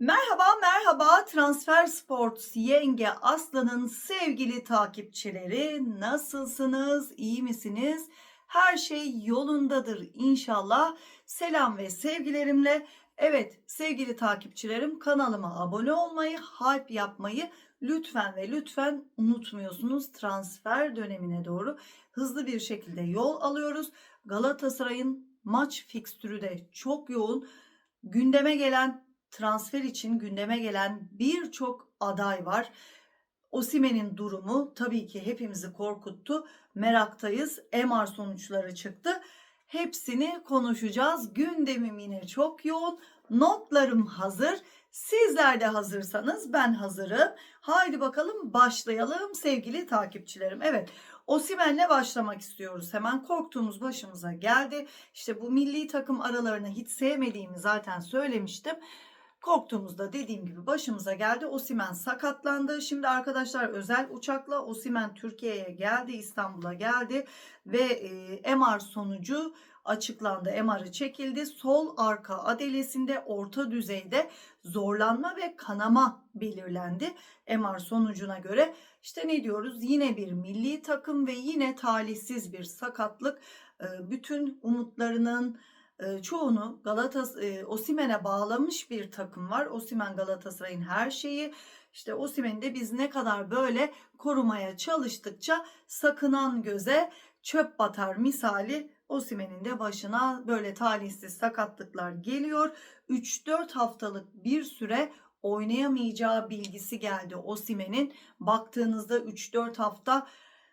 Merhaba merhaba Transfer Sports Yenge Aslan'ın sevgili takipçileri nasılsınız iyi misiniz? Her şey yolundadır inşallah. Selam ve sevgilerimle evet sevgili takipçilerim kanalıma abone olmayı, hype yapmayı lütfen ve lütfen unutmuyorsunuz. Transfer dönemine doğru hızlı bir şekilde yol alıyoruz. Galatasaray'ın maç fikstürü de çok yoğun. Gündeme gelen transfer için gündeme gelen birçok aday var. Osimen'in durumu tabii ki hepimizi korkuttu. Meraktayız. MR sonuçları çıktı. Hepsini konuşacağız. Gündemim yine çok yoğun. Notlarım hazır. Sizler de hazırsanız ben hazırım. Haydi bakalım başlayalım sevgili takipçilerim. Evet Osimen'le başlamak istiyoruz. Hemen korktuğumuz başımıza geldi. İşte bu milli takım aralarını hiç sevmediğimi zaten söylemiştim. Korktuğumuzda dediğim gibi başımıza geldi. Osimen sakatlandı. Şimdi arkadaşlar özel uçakla Osimen Türkiye'ye geldi, İstanbul'a geldi ve e, MR sonucu açıklandı. MR'ı çekildi. Sol arka adelesinde orta düzeyde zorlanma ve kanama belirlendi. MR sonucuna göre işte ne diyoruz? Yine bir milli takım ve yine talihsiz bir sakatlık. E, bütün umutlarının çoğunu Galatasaray Osimen'e bağlamış bir takım var. Osimen Galatasaray'ın her şeyi. İşte Osimen'i de biz ne kadar böyle korumaya çalıştıkça sakınan göze çöp batar misali Osimen'in de başına böyle talihsiz sakatlıklar geliyor. 3-4 haftalık bir süre oynayamayacağı bilgisi geldi Osimen'in. Baktığınızda 3-4 hafta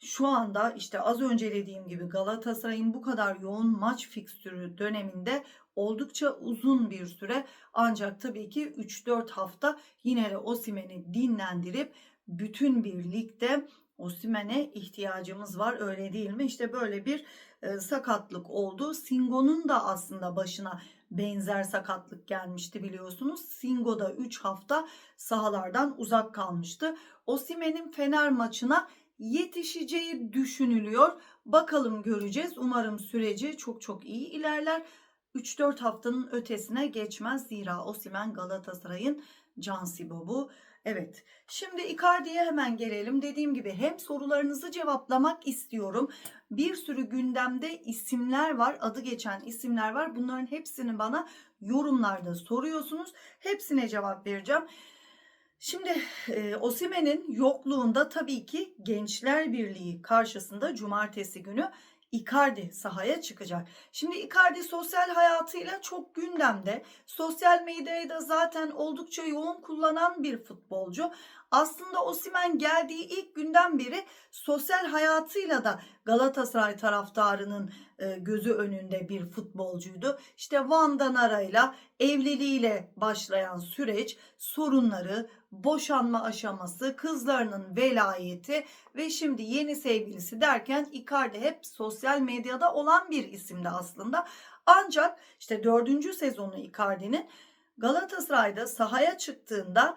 şu anda işte az önce dediğim gibi Galatasaray'ın bu kadar yoğun maç fikstürü döneminde oldukça uzun bir süre ancak tabii ki 3-4 hafta yine de Osimen'i dinlendirip bütün bir ligde Osimen'e ihtiyacımız var öyle değil mi? İşte böyle bir e, sakatlık oldu. Singo'nun da aslında başına benzer sakatlık gelmişti biliyorsunuz. Singo da 3 hafta sahalardan uzak kalmıştı. Osimen'in Fener maçına yetişeceği düşünülüyor. Bakalım göreceğiz. Umarım süreci çok çok iyi ilerler. 3-4 haftanın ötesine geçmez. Zira Osimen Galatasaray'ın Cansibobu. Evet. Şimdi Icardi'ye hemen gelelim. Dediğim gibi hem sorularınızı cevaplamak istiyorum. Bir sürü gündemde isimler var. Adı geçen isimler var. Bunların hepsini bana yorumlarda soruyorsunuz. Hepsine cevap vereceğim. Şimdi e, Osimen'in yokluğunda tabii ki Gençler Birliği karşısında cumartesi günü Icardi sahaya çıkacak. Şimdi Icardi sosyal hayatıyla çok gündemde. Sosyal medyayı da zaten oldukça yoğun kullanan bir futbolcu. Aslında Osimen geldiği ilk günden beri sosyal hayatıyla da Galatasaray taraftarının gözü önünde bir futbolcuydu. İşte Van Ara'yla evliliğiyle başlayan süreç sorunları, boşanma aşaması, kızlarının velayeti ve şimdi yeni sevgilisi derken Icardi hep sosyal medyada olan bir isimdi aslında. Ancak işte dördüncü sezonu Icardi'nin Galatasaray'da sahaya çıktığında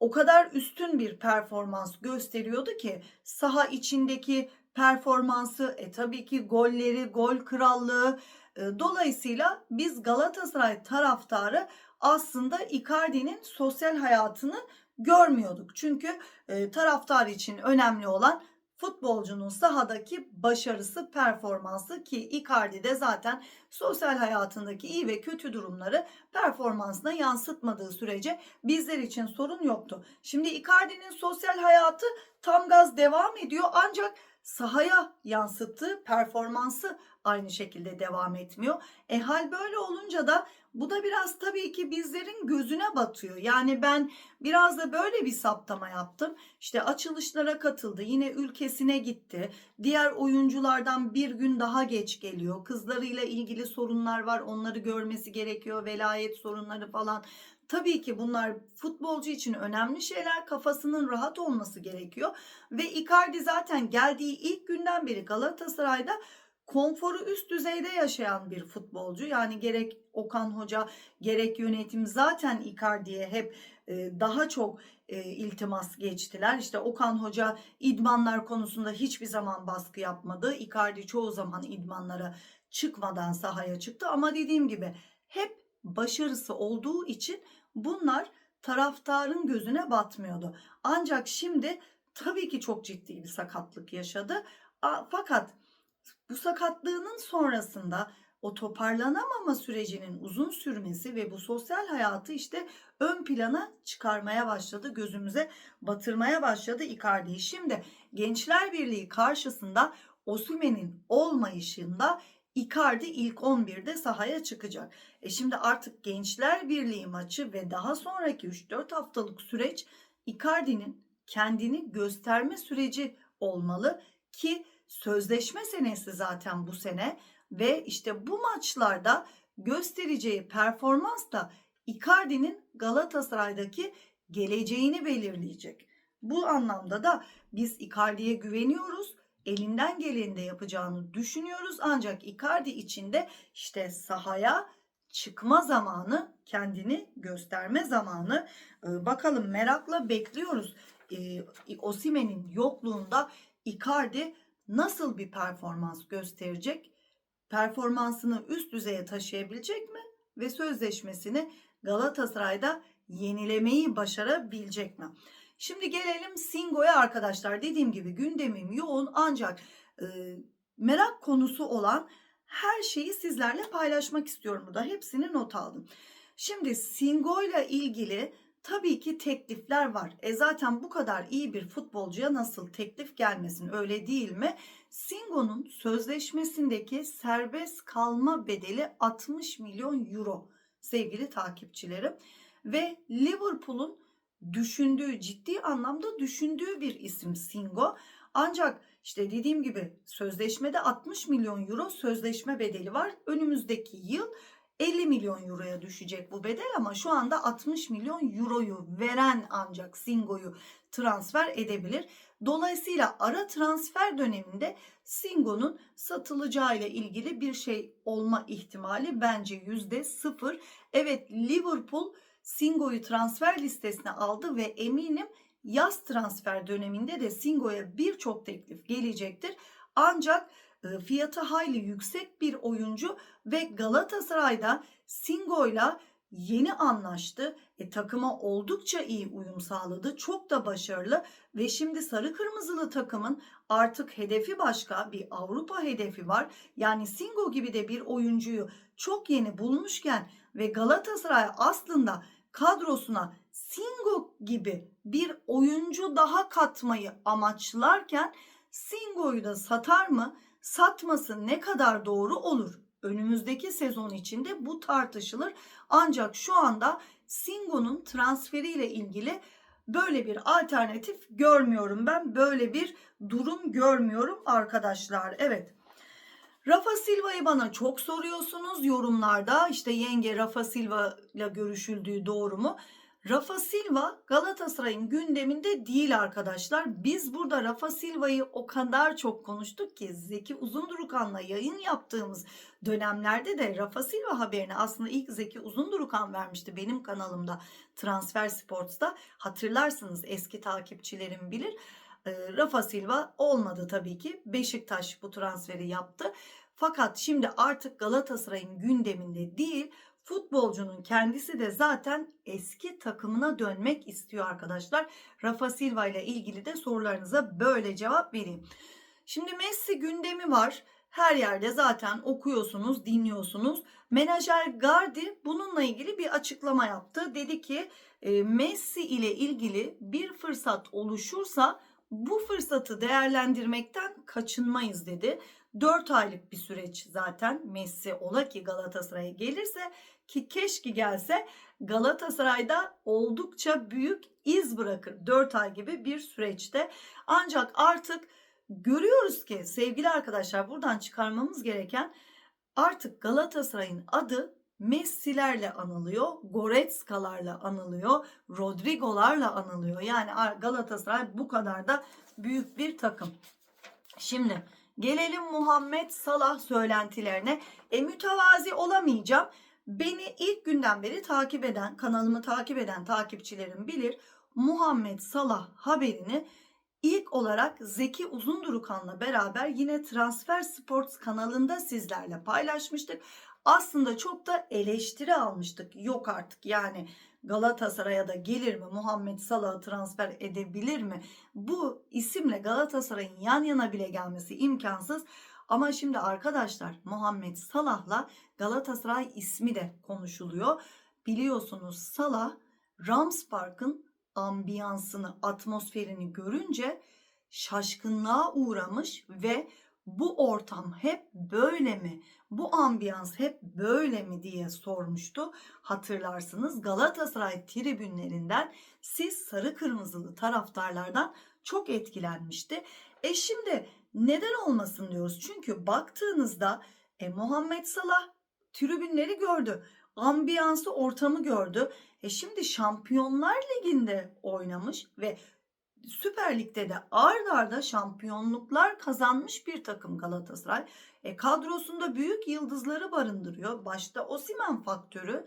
o kadar üstün bir performans gösteriyordu ki saha içindeki performansı, e tabii ki golleri, gol krallığı dolayısıyla biz Galatasaray taraftarı aslında Icardi'nin sosyal hayatını görmüyorduk. Çünkü e, taraftar için önemli olan futbolcunun sahadaki başarısı, performansı ki Icardi de zaten sosyal hayatındaki iyi ve kötü durumları performansına yansıtmadığı sürece bizler için sorun yoktu. Şimdi Icardi'nin sosyal hayatı tam gaz devam ediyor ancak sahaya yansıttığı performansı aynı şekilde devam etmiyor. E hal böyle olunca da bu da biraz tabii ki bizlerin gözüne batıyor. Yani ben biraz da böyle bir saptama yaptım. İşte açılışlara katıldı. Yine ülkesine gitti. Diğer oyunculardan bir gün daha geç geliyor. Kızlarıyla ilgili sorunlar var. Onları görmesi gerekiyor. Velayet sorunları falan. Tabii ki bunlar futbolcu için önemli şeyler. Kafasının rahat olması gerekiyor. Ve Icardi zaten geldiği ilk günden beri Galatasaray'da konforu üst düzeyde yaşayan bir futbolcu. Yani gerek Okan Hoca gerek yönetim zaten Icardi'ye hep e, daha çok e, iltimas geçtiler. İşte Okan Hoca idmanlar konusunda hiçbir zaman baskı yapmadı. Icardi çoğu zaman idmanlara çıkmadan sahaya çıktı ama dediğim gibi hep başarısı olduğu için bunlar taraftarın gözüne batmıyordu. Ancak şimdi tabii ki çok ciddi bir sakatlık yaşadı. Fakat bu sakatlığının sonrasında o toparlanamama sürecinin uzun sürmesi ve bu sosyal hayatı işte ön plana çıkarmaya başladı. Gözümüze batırmaya başladı Icardi'yi. Şimdi Gençler Birliği karşısında Osimhen'in olmayışında Icardi ilk 11'de sahaya çıkacak. E şimdi artık Gençler Birliği maçı ve daha sonraki 3-4 haftalık süreç Icardi'nin kendini gösterme süreci olmalı ki sözleşme senesi zaten bu sene ve işte bu maçlarda göstereceği performans da Icardi'nin Galatasaray'daki geleceğini belirleyecek. Bu anlamda da biz Icardi'ye güveniyoruz. Elinden geleni de yapacağını düşünüyoruz. Ancak Icardi için de işte sahaya çıkma zamanı, kendini gösterme zamanı. Ee, bakalım merakla bekliyoruz. Ee, Osimhen'in yokluğunda Icardi nasıl bir performans gösterecek? Performansını üst düzeye taşıyabilecek mi? Ve sözleşmesini Galatasaray'da yenilemeyi başarabilecek mi? Şimdi gelelim Singo'ya arkadaşlar. Dediğim gibi gündemim yoğun ancak e, merak konusu olan her şeyi sizlerle paylaşmak istiyorum burada. Hepsini not aldım. Şimdi Singo ile ilgili tabii ki teklifler var. E zaten bu kadar iyi bir futbolcuya nasıl teklif gelmesin öyle değil mi? Singo'nun sözleşmesindeki serbest kalma bedeli 60 milyon euro sevgili takipçilerim. Ve Liverpool'un düşündüğü ciddi anlamda düşündüğü bir isim Singo. Ancak işte dediğim gibi sözleşmede 60 milyon euro sözleşme bedeli var. Önümüzdeki yıl 50 milyon euroya düşecek bu bedel ama şu anda 60 milyon euroyu veren ancak Singo'yu transfer edebilir. Dolayısıyla ara transfer döneminde Singo'nun satılacağı ile ilgili bir şey olma ihtimali bence yüzde sıfır. Evet Liverpool Singo'yu transfer listesine aldı ve eminim yaz transfer döneminde de Singo'ya birçok teklif gelecektir. Ancak e, fiyatı hayli yüksek bir oyuncu ve Galatasaray'da Singo'yla yeni anlaştı. E, takıma oldukça iyi uyum sağladı. Çok da başarılı ve şimdi sarı kırmızılı takımın artık hedefi başka bir Avrupa hedefi var. Yani Singo gibi de bir oyuncuyu çok yeni bulmuşken ve Galatasaray aslında kadrosuna Singo gibi bir oyuncu daha katmayı amaçlarken Singo'yu da satar mı? Satması ne kadar doğru olur? Önümüzdeki sezon içinde bu tartışılır. Ancak şu anda Singo'nun transferiyle ilgili böyle bir alternatif görmüyorum ben. Böyle bir durum görmüyorum arkadaşlar. Evet. Rafa Silva'yı bana çok soruyorsunuz yorumlarda. İşte yenge Rafa Silva ile görüşüldüğü doğru mu? Rafa Silva Galatasaray'ın gündeminde değil arkadaşlar. Biz burada Rafa Silva'yı o kadar çok konuştuk ki Zeki Uzundurukan'la yayın yaptığımız dönemlerde de Rafa Silva haberini aslında ilk Zeki Uzundurukan vermişti benim kanalımda Transfer Sports'ta. Hatırlarsınız eski takipçilerim bilir. E, Rafa Silva olmadı tabii ki. Beşiktaş bu transferi yaptı. Fakat şimdi artık Galatasaray'ın gündeminde değil. Futbolcunun kendisi de zaten eski takımına dönmek istiyor arkadaşlar. Rafa Silva ile ilgili de sorularınıza böyle cevap vereyim. Şimdi Messi gündemi var. Her yerde zaten okuyorsunuz, dinliyorsunuz. Menajer Gardi bununla ilgili bir açıklama yaptı. Dedi ki e, Messi ile ilgili bir fırsat oluşursa bu fırsatı değerlendirmekten kaçınmayız dedi. 4 aylık bir süreç zaten Messi ola ki Galatasaray'a gelirse ki keşke gelse Galatasaray'da oldukça büyük iz bırakır. 4 ay gibi bir süreçte. Ancak artık görüyoruz ki sevgili arkadaşlar buradan çıkarmamız gereken artık Galatasaray'ın adı Messi'lerle anılıyor, Goretzka'larla anılıyor, Rodrigo'larla anılıyor. Yani Galatasaray bu kadar da büyük bir takım. Şimdi gelelim Muhammed Salah söylentilerine. E mütevazi olamayacağım. Beni ilk günden beri takip eden, kanalımı takip eden takipçilerim bilir. Muhammed Salah haberini ilk olarak Zeki Uzundurukan'la beraber yine Transfer Sports kanalında sizlerle paylaşmıştık. Aslında çok da eleştiri almıştık. Yok artık yani Galatasaray'a da gelir mi? Muhammed Salah'ı transfer edebilir mi? Bu isimle Galatasaray'ın yan yana bile gelmesi imkansız. Ama şimdi arkadaşlar Muhammed Salah'la Galatasaray ismi de konuşuluyor. Biliyorsunuz Salah Rams Park'ın ambiyansını, atmosferini görünce şaşkınlığa uğramış ve bu ortam hep böyle mi? Bu ambiyans hep böyle mi diye sormuştu. Hatırlarsınız Galatasaray tribünlerinden siz sarı kırmızılı taraftarlardan çok etkilenmişti. E şimdi neden olmasın diyoruz. Çünkü baktığınızda e, Muhammed Salah tribünleri gördü. Ambiyansı, ortamı gördü. E şimdi Şampiyonlar Ligi'nde oynamış ve Süper Lig'de de ard arda şampiyonluklar kazanmış bir takım Galatasaray. E, kadrosunda büyük yıldızları barındırıyor. Başta Osimen faktörü.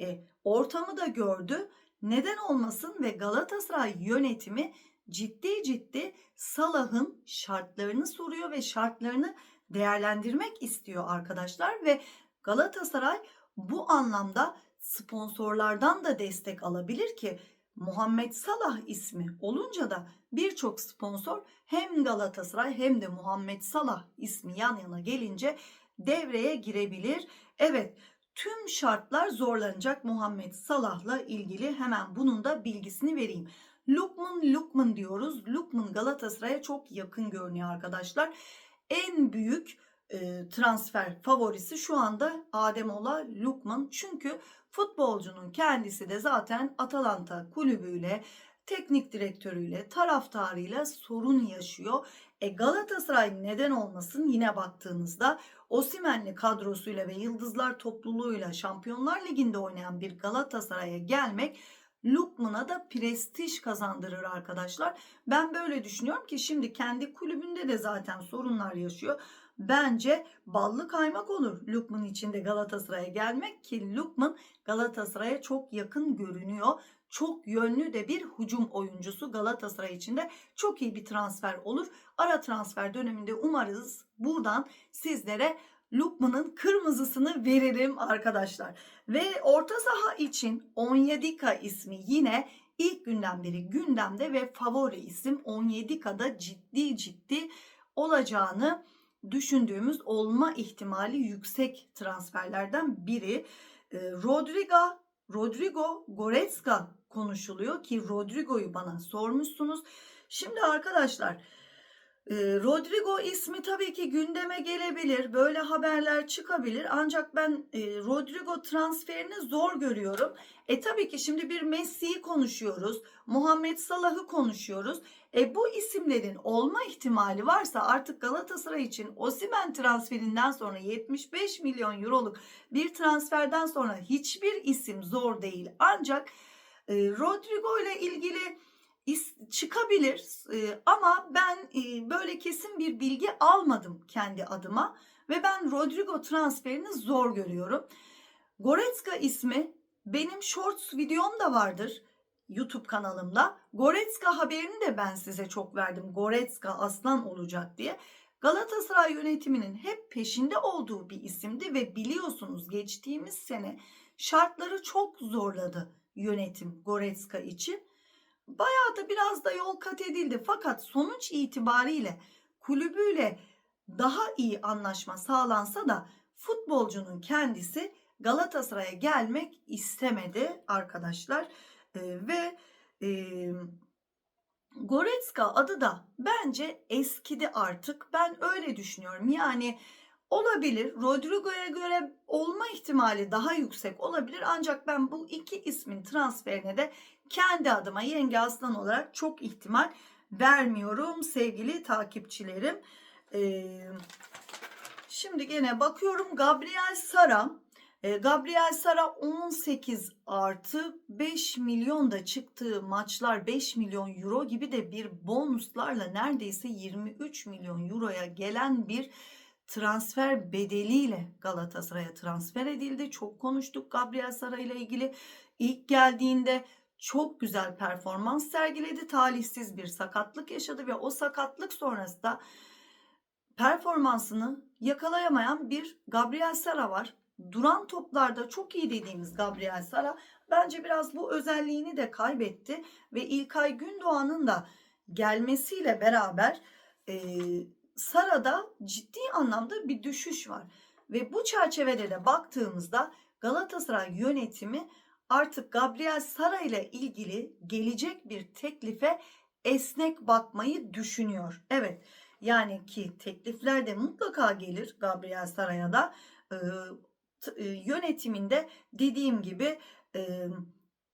E, ortamı da gördü. Neden olmasın ve Galatasaray yönetimi ciddi ciddi Salah'ın şartlarını soruyor ve şartlarını değerlendirmek istiyor arkadaşlar ve Galatasaray bu anlamda sponsorlardan da destek alabilir ki Muhammed Salah ismi olunca da birçok sponsor hem Galatasaray hem de Muhammed Salah ismi yan yana gelince devreye girebilir. Evet tüm şartlar zorlanacak Muhammed Salah'la ilgili hemen bunun da bilgisini vereyim. Lukman Lukman diyoruz. Lukman Galatasaray'a çok yakın görünüyor arkadaşlar. En büyük e, transfer favorisi şu anda Ademola Lukman. Çünkü futbolcunun kendisi de zaten Atalanta kulübüyle, teknik direktörüyle, taraftarıyla sorun yaşıyor. E Galatasaray neden olmasın yine baktığınızda Osimenli kadrosuyla ve Yıldızlar topluluğuyla Şampiyonlar Ligi'nde oynayan bir Galatasaray'a gelmek Lukman'a da prestij kazandırır arkadaşlar. Ben böyle düşünüyorum ki şimdi kendi kulübünde de zaten sorunlar yaşıyor. Bence ballı kaymak olur Lukman içinde Galatasaray'a gelmek ki Lukman Galatasaray'a çok yakın görünüyor. Çok yönlü de bir hücum oyuncusu Galatasaray içinde çok iyi bir transfer olur. Ara transfer döneminde umarız buradan sizlere Lukman'ın kırmızısını veririm arkadaşlar. Ve orta saha için Onyedika ismi yine ilk günden beri gündemde ve favori isim Onyedika'da ciddi ciddi olacağını düşündüğümüz olma ihtimali yüksek transferlerden biri. E, Rodrigo, Rodrigo Goretzka konuşuluyor ki Rodrigo'yu bana sormuşsunuz. Şimdi arkadaşlar Rodrigo ismi tabii ki gündeme gelebilir. Böyle haberler çıkabilir. Ancak ben Rodrigo transferini zor görüyorum. E tabii ki şimdi bir Messi'yi konuşuyoruz. Muhammed Salah'ı konuşuyoruz. E bu isimlerin olma ihtimali varsa artık Galatasaray için Osimen transferinden sonra 75 milyon euroluk bir transferden sonra hiçbir isim zor değil. Ancak Rodrigo ile ilgili çıkabilir ama ben böyle kesin bir bilgi almadım kendi adıma ve ben Rodrigo transferini zor görüyorum. Goretzka ismi benim shorts videom da vardır. YouTube kanalımda. Goretzka haberini de ben size çok verdim. Goretzka aslan olacak diye. Galatasaray yönetiminin hep peşinde olduğu bir isimdi ve biliyorsunuz geçtiğimiz sene şartları çok zorladı yönetim Goretzka için. Bayağı da biraz da yol kat edildi fakat sonuç itibariyle kulübüyle daha iyi anlaşma sağlansa da futbolcunun kendisi Galatasaray'a gelmek istemedi arkadaşlar. E, ve e, Goretzka adı da bence eskidi artık. Ben öyle düşünüyorum. Yani olabilir. Rodrigo'ya göre olma ihtimali daha yüksek olabilir. Ancak ben bu iki ismin transferine de kendi adıma Yenge Aslan olarak çok ihtimal vermiyorum sevgili takipçilerim. Ee, şimdi gene bakıyorum Gabriel Sara e, Gabriel Sara 18 artı 5 milyon da çıktığı maçlar 5 milyon euro gibi de bir bonuslarla neredeyse 23 milyon euroya gelen bir transfer bedeliyle Galatasaray'a transfer edildi. Çok konuştuk Gabriel Sara ile ilgili. İlk geldiğinde çok güzel performans sergiledi. Talihsiz bir sakatlık yaşadı ve o sakatlık sonrasında performansını yakalayamayan bir Gabriel Sara var duran toplarda çok iyi dediğimiz Gabriel Sara bence biraz bu özelliğini de kaybetti ve İlkay Gündoğan'ın da gelmesiyle beraber e, Sara'da ciddi anlamda bir düşüş var. Ve bu çerçevede de baktığımızda Galatasaray yönetimi artık Gabriel Sara ile ilgili gelecek bir teklife esnek bakmayı düşünüyor. Evet yani ki teklifler de mutlaka gelir Gabriel Sara'ya da e, e, yönetiminde dediğim gibi e,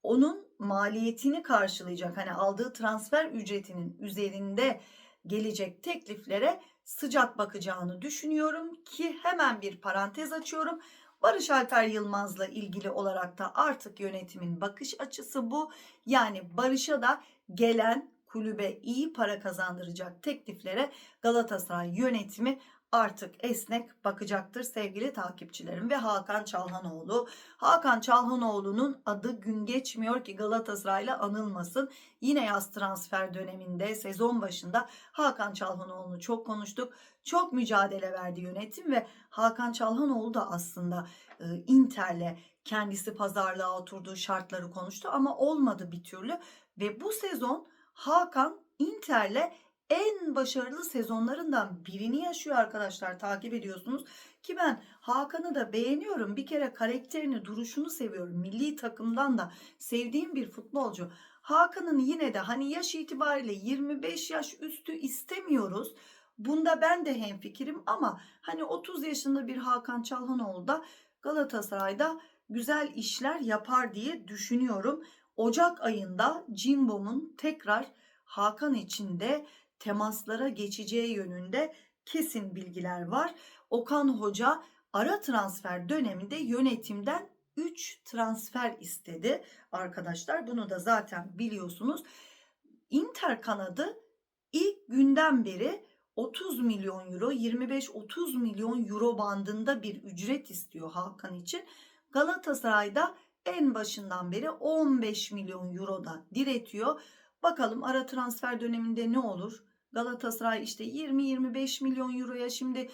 onun maliyetini karşılayacak hani aldığı transfer ücretinin üzerinde gelecek tekliflere sıcak bakacağını düşünüyorum ki hemen bir parantez açıyorum. Barış Alper Yılmaz'la ilgili olarak da artık yönetimin bakış açısı bu. Yani Barış'a da gelen kulübe iyi para kazandıracak tekliflere Galatasaray yönetimi artık esnek bakacaktır sevgili takipçilerim ve Hakan Çalhanoğlu. Hakan Çalhanoğlu'nun adı gün geçmiyor ki Galatasaray'la anılmasın. Yine yaz transfer döneminde sezon başında Hakan Çalhanoğlu'nu çok konuştuk. Çok mücadele verdi yönetim ve Hakan Çalhanoğlu da aslında e, Inter'le kendisi pazarlığa oturduğu şartları konuştu ama olmadı bir türlü ve bu sezon Hakan Inter'le en başarılı sezonlarından birini yaşıyor arkadaşlar takip ediyorsunuz. Ki ben Hakan'ı da beğeniyorum. Bir kere karakterini duruşunu seviyorum. Milli takımdan da sevdiğim bir futbolcu. Hakan'ın yine de hani yaş itibariyle 25 yaş üstü istemiyoruz. Bunda ben de hemfikirim ama hani 30 yaşında bir Hakan Çalhanoğlu da Galatasaray'da güzel işler yapar diye düşünüyorum. Ocak ayında Cimbom'un tekrar Hakan için de temaslara geçeceği yönünde kesin bilgiler var. Okan Hoca ara transfer döneminde yönetimden 3 transfer istedi arkadaşlar. Bunu da zaten biliyorsunuz. Inter kanadı ilk günden beri 30 milyon euro 25-30 milyon euro bandında bir ücret istiyor Hakan için. Galatasaray'da en başından beri 15 milyon euroda diretiyor. Bakalım ara transfer döneminde ne olur? Galatasaray işte 20-25 milyon euroya şimdi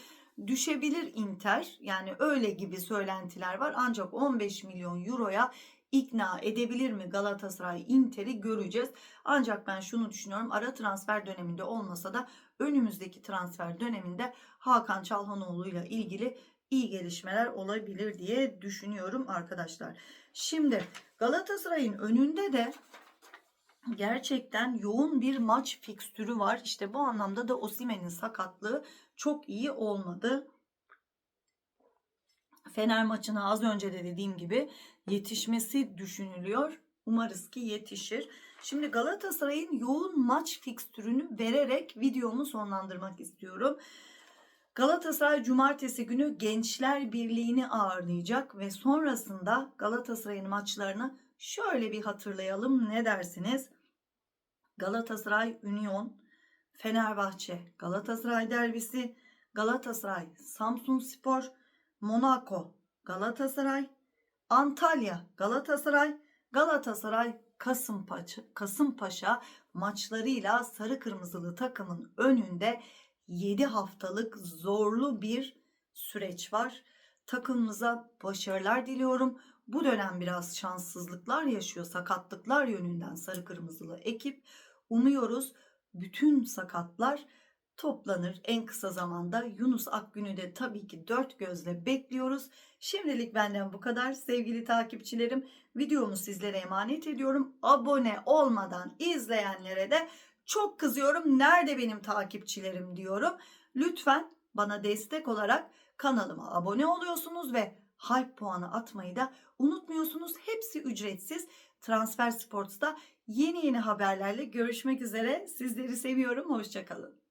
düşebilir Inter. Yani öyle gibi söylentiler var. Ancak 15 milyon euroya ikna edebilir mi Galatasaray Inter'i göreceğiz. Ancak ben şunu düşünüyorum. Ara transfer döneminde olmasa da önümüzdeki transfer döneminde Hakan Çalhanoğlu ile ilgili iyi gelişmeler olabilir diye düşünüyorum arkadaşlar. Şimdi Galatasaray'ın önünde de gerçekten yoğun bir maç fikstürü var. İşte bu anlamda da Osimen'in sakatlığı çok iyi olmadı. Fener maçına az önce de dediğim gibi yetişmesi düşünülüyor. Umarız ki yetişir. Şimdi Galatasaray'ın yoğun maç fikstürünü vererek videomu sonlandırmak istiyorum. Galatasaray cumartesi günü Gençler Birliği'ni ağırlayacak ve sonrasında Galatasaray'ın maçlarını şöyle bir hatırlayalım. Ne dersiniz? Galatasaray Union, Fenerbahçe, Galatasaray derbisi, Galatasaray Samsun Spor, Monaco, Galatasaray, Antalya, Galatasaray, Galatasaray Kasımpaşa, Kasımpaşa maçlarıyla sarı kırmızılı takımın önünde 7 haftalık zorlu bir süreç var. Takımımıza başarılar diliyorum. Bu dönem biraz şanssızlıklar yaşıyor, sakatlıklar yönünden sarı kırmızılı ekip. Umuyoruz bütün sakatlar toplanır en kısa zamanda. Yunus Akgün'ü de tabii ki dört gözle bekliyoruz. Şimdilik benden bu kadar sevgili takipçilerim. Videomu sizlere emanet ediyorum. Abone olmadan izleyenlere de çok kızıyorum. Nerede benim takipçilerim diyorum. Lütfen bana destek olarak kanalıma abone oluyorsunuz ve hype puanı atmayı da unutmuyorsunuz. Hepsi ücretsiz. Transfer Sports'ta yeni yeni haberlerle görüşmek üzere. Sizleri seviyorum. Hoşçakalın.